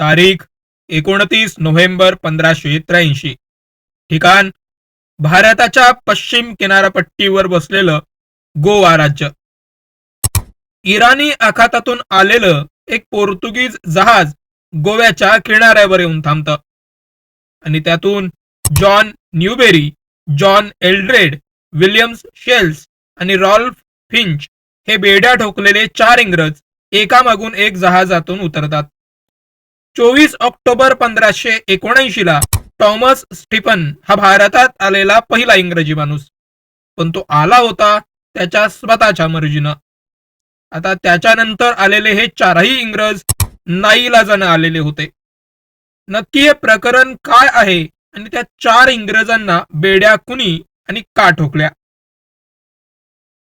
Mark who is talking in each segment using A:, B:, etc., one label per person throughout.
A: तारीख एकोणतीस नोव्हेंबर पंधराशे त्र्याऐंशी. ठिकाण भारताच्या पश्चिम किनारपट्टीवर बसलेलं गोवा राज्य. इराणी आखातातून आलेलं एक पोर्तुगीज जहाज गोव्याच्या किनाऱ्यावर येऊन थांबतं. आणि त्यातून John Newbery John Eldred Williams shells आणि रॉल्फ फिंच हे बेड्या ठोकलेले चार इंग्रज एकामागून एक जहाजातून उतरतात. चोवीस ऑक्टोबर पंधराशे एकोणऐंशी ला टॉमस स्टीफन हा भारतात आलेला पहिला इंग्रजी माणूस. पण तो आला होता त्याच्या स्वतःच्या मर्जीनं. आता त्याच्यानंतर आलेले हे चारही इंग्रज नाईलाजानं आलेले होते. नक्की हे प्रकरण काय आहे? आणि त्या चार इंग्रजांना बेड्या कुणी आणि का ठोकल्या?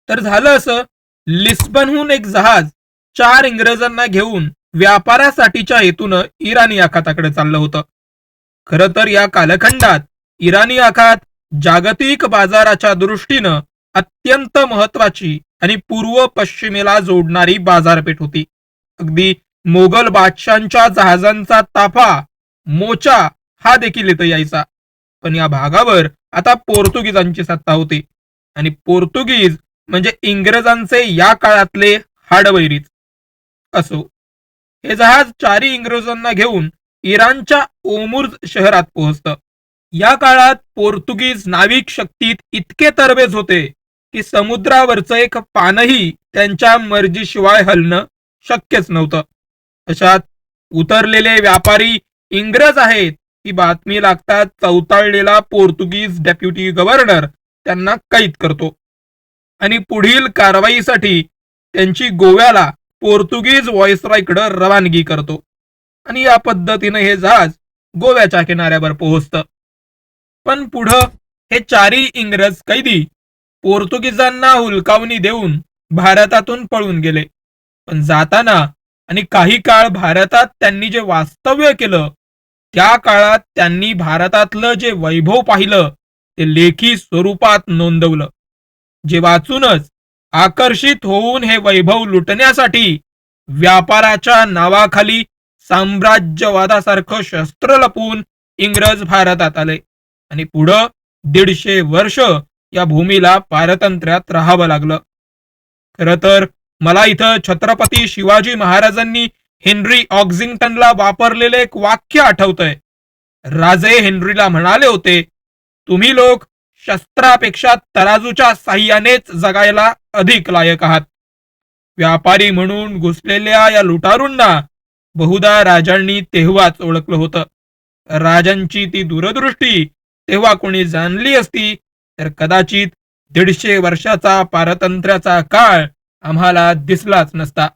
A: तर झालं असं लिस्बनहून एक जहाज चार इंग्रजांना घेऊन व्यापारासाठीच्या हेतूनं इराणी आखाताकडे चाललं होतं. खरं तर या कालखंडात इराणी आखात जागतिक बाजाराच्या दृष्टीनं अत्यंत महत्वाची आणि पूर्व पश्चिमेला जोडणारी बाजारपेठ होती. अगदी मोगल बादशांच्या जहाजांचा ताफा मोचा हा देखील इथं यायचा. पण या भागावर आता पोर्तुगीजांची सत्ता होती. आणि पोर्तुगीज म्हणजे इंग्रजांचे या काळातले हाडवैरीच. असो. हे जहाज चारी इंग्रजांना घेऊन इराणच्या ओमुर्ज शहरात पोहोचतं. या काळात पोर्तुगीज नाविक शक्तीत इतके तरबेज होते की समुद्रावरचं एक पानही त्यांच्या मर्जीशिवाय हलणं शक्यच नव्हतं. अशात उतरलेले व्यापारी इंग्रज आहेत ही बातमी लागतात चौताळलेला पोर्तुगीज डेप्युटी गव्हर्नर त्यांना कैद करतो. आणि पुढील कारवाईसाठी त्यांची गोव्याला पोर्तुगीज व्हॉइसरॉयकडे रवानगी करतो. आणि या पद्धतीने हे जहाज गोव्याच्या किनाऱ्यावर पोहोचतं. पण पुढं हे चारी इंग्रज कैदी पोर्तुगीजांना हुलकावणी देऊन भारतातून पळून गेले. पण जाताना आणि काही काळ भारतात त्यांनी जे वास्तव्य केलं त्या काळात त्यांनी भारतातलं जे वैभव पाहिलं ते लेखी स्वरूपात नोंदवलं. जे वाचूनच आकर्षित होऊन हे वैभव लुटण्यासाठी व्यापाराच्या नावाखाली साम्राज्यवादासारखं शस्त्र लपवून इंग्रज भारतात आले. आणि पुढं दीडशे वर्ष या भूमीला पारतंत्र्यात राहावं लागलं. खर तर मला इथं छत्रपती शिवाजी महाराजांनी हेनरी ऑक्झिंग्टनला वापरलेले एक वाक्य आठवतंय. राजे हेनरीला म्हणाले होते तुम्ही लोक शस्त्रापेक्षा तराजूच्या साह्यानेच जगायला अधिक लायक आहात. व्यापारी म्हणून घुसलेल्या या लुटारूंना बहुधा राजांनी तेव्हाच ओळखलं होतं. राजांची ती दूरदृष्टी तेव्हा कोणी जाणली असती तर कदाचित दीडशे वर्षाचा पारतंत्र्याचा काळ आम्हाला दिसलाच नसता.